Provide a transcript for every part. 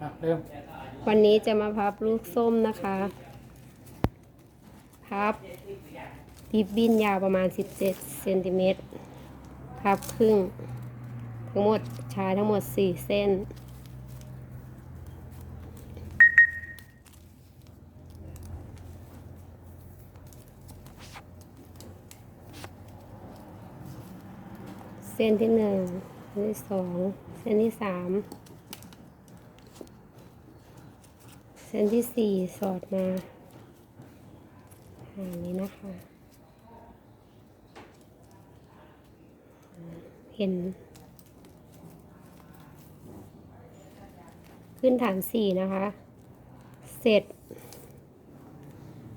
อะเริ่มวันนี้จะมาพับลูกส้มนะคะ พับริบบิ้นยาวประมาณ 17เซนติเมตรพับครึ่ง ทั้งหมดใช้ทั้งหมด 4 เส้น เส้นที่หนึ่งเส้นที่สอง เส้นที่สาม เส้นที่สี่สอดมาทางนี้นะคะ เห็น ขึ้นฐานสี่นะคะ เสร็จ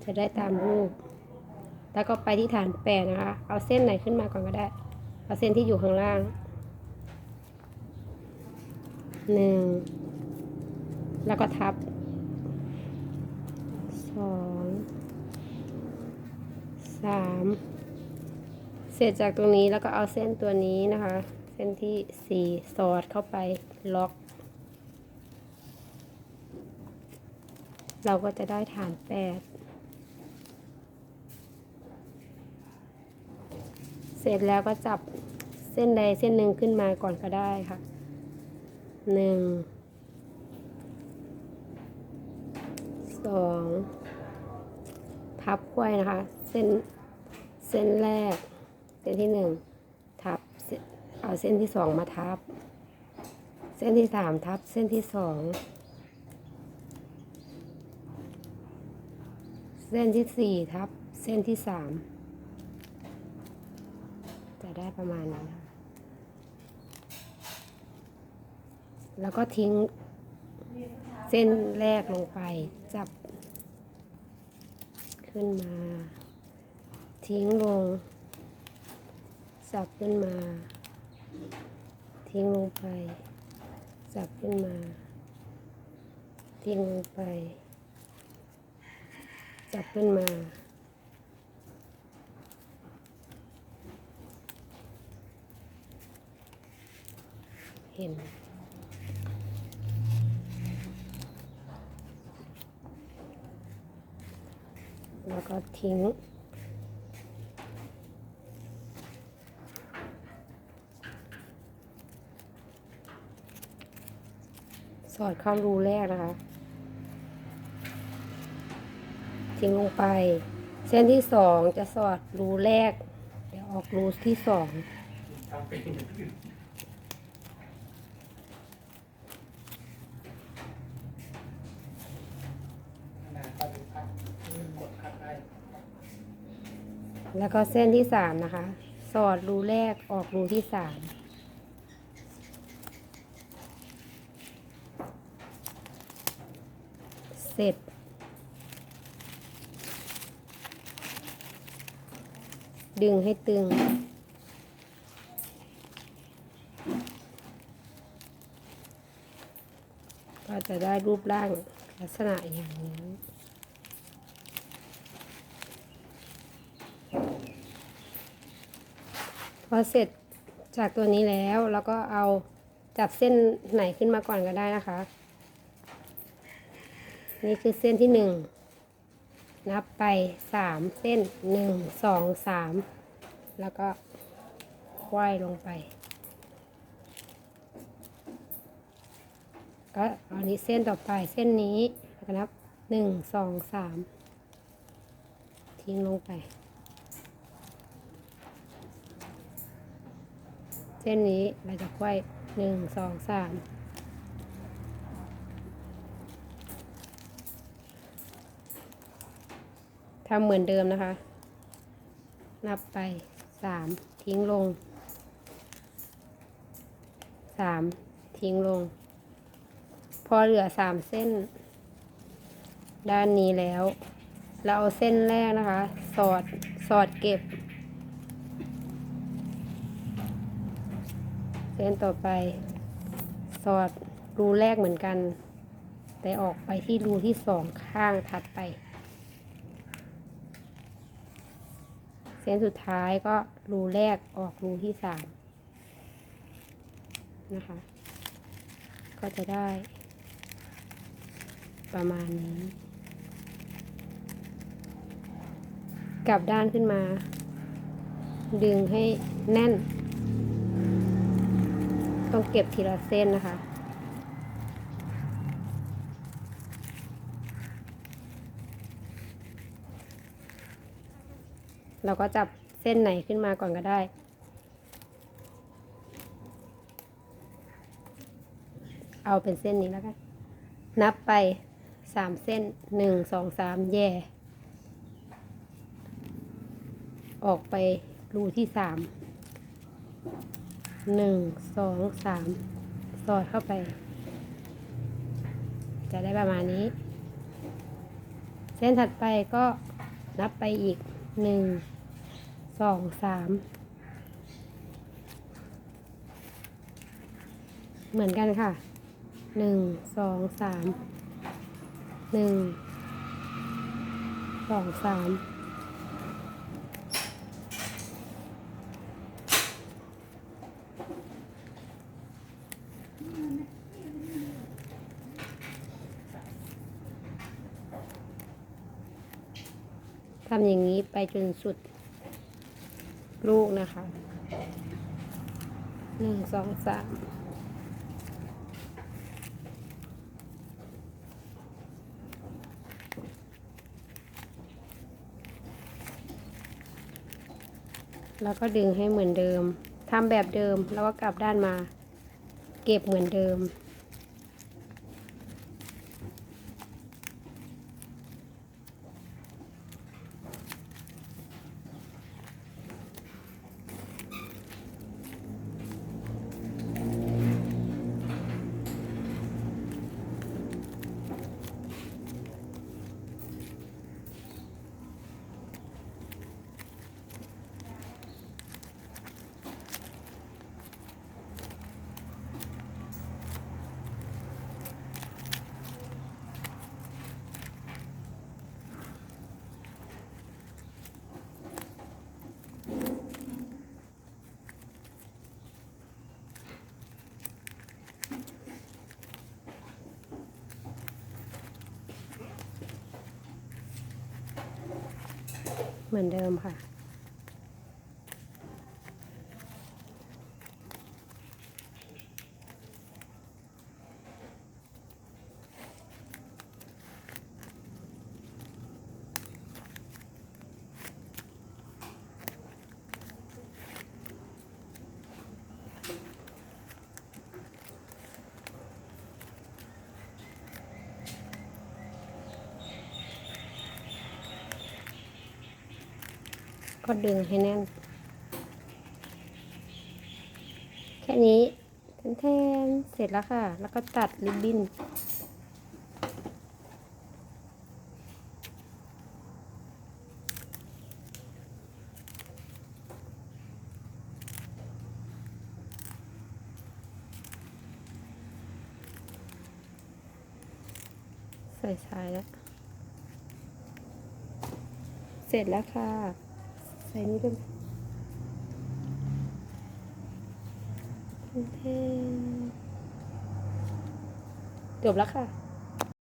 จะได้ตามรูป แล้วก็ไปที่ฐานแปดนะคะ เอาเส้นไหนขึ้นมาก่อนก็ได้ เอาเส้นที่อยู่ข้างล่างหนึ่งแล้วก็ทับ สอง สามเสร็จจากตรงนี้แล้วก็เอาเส้นตัวนี้นะคะ เส้นที่สี่สอดเข้าไปล็อก เราก็จะได้ฐานแปดเสร็จแล้วก็จับเส้นใดเส้นหนึ่งขึ้นมาก่อนก็ได้ค่ะหนึ่งสองทับไขว้นะคะ เส้นเส้นแรก เส้นที่หนึ่งทับเอาเส้นที่สองมาทับ เส้นที่สามทับเส้นที่สองเส้นที่สี่ทับเส้นที่สามจะได้ประมาณนั้นแล้วก็ทิ้งเส้นแรกลงไปจับขึ้นมา ทิ้งลงจับขึ้นมา ทิ้งลงไปจับขึ้นมา ทิ้งลงไปจับขึ้นมา เห็นแล้วก็ทิ้ง อดเข้ารูแรกนะคะ ทิ้งลงไป เส้นที่สองจะสอดรูแรก เดี๋ยวออกรูที่สองแล้วก็เส้นที่สามนะคะ สอดรูแรกออกรูที่สาม เสร็จ ดึงให้ตึง ก็จะได้รูปร่างลักษณะอย่างนี้พอเสร็จจากตัวนี้แล้วแล้วก็เอาจับเส้นไหนขึ้นมาก่อนก็ได้นะคะ นี่คือเส้นที่หนึ่งนับไปสามเส้นหนึ่งสองสามแล้วก็ควายลงไป ก็อานี้เส้นต่อไปเส้นนี้แล้วก็นับหนึ่งสองสามทิ้งลงไป เส้นนี้เราจะควายหนึ่งสองสาม ทำเหมือนเดิมนะคะ นับไปสามทิ้งลงสามทิ้งลง พอเหลือสามเส้น ด้านนี้แล้ว เราเอาเส้นแรกนะคะ สอดสอดเก็บ เส้นต่อไป สอดรูแรกเหมือนกัน แต่ออกไปที่รูที่สองข้างถัดไป เส้ นสุดท้ายก็รูแรกออกรูที่สามนะคะ ก็จะได้ ประมาณนี้ กลับด้านขึ้นมา ดึงให้แน่น ต้องเก็บทีละเส้นนะคะ เราก็จับเส้นไหนขึ้นมาก่อนก็ได้ เอาเป็นเส้นนี้แล้วกัน นับไปสามเส้นหนึ่งสองสามแย่ ออกไปรูที่สามหนึ่งสองสามสอดเข้าไป จะได้ประมาณนี้ เส้นถัดไปก็นับไปอีกหนึ่ง สองสามเหมือนกันค่ะหนึ่งสองสามหนึ่งสองสามทำอย่างนี้ไปจนสุด ลูกนะคะหนึ่งสองสามแล้วก็ดึงให้เหมือนเดิมทำแบบเดิมแล้วก็กลับด้านมา เก็บเหมือนเดิม เหมือนเดิมค่ะ ก็ดึงให้แน่น แค่นี้แทนเสร็จแล้วค่ะ แล้วก็ตัดริบบิ้นใส่สายแล้ว เสร็จแล้วค่ะ ใส่นี่ด้วยจบแล้วค่ะ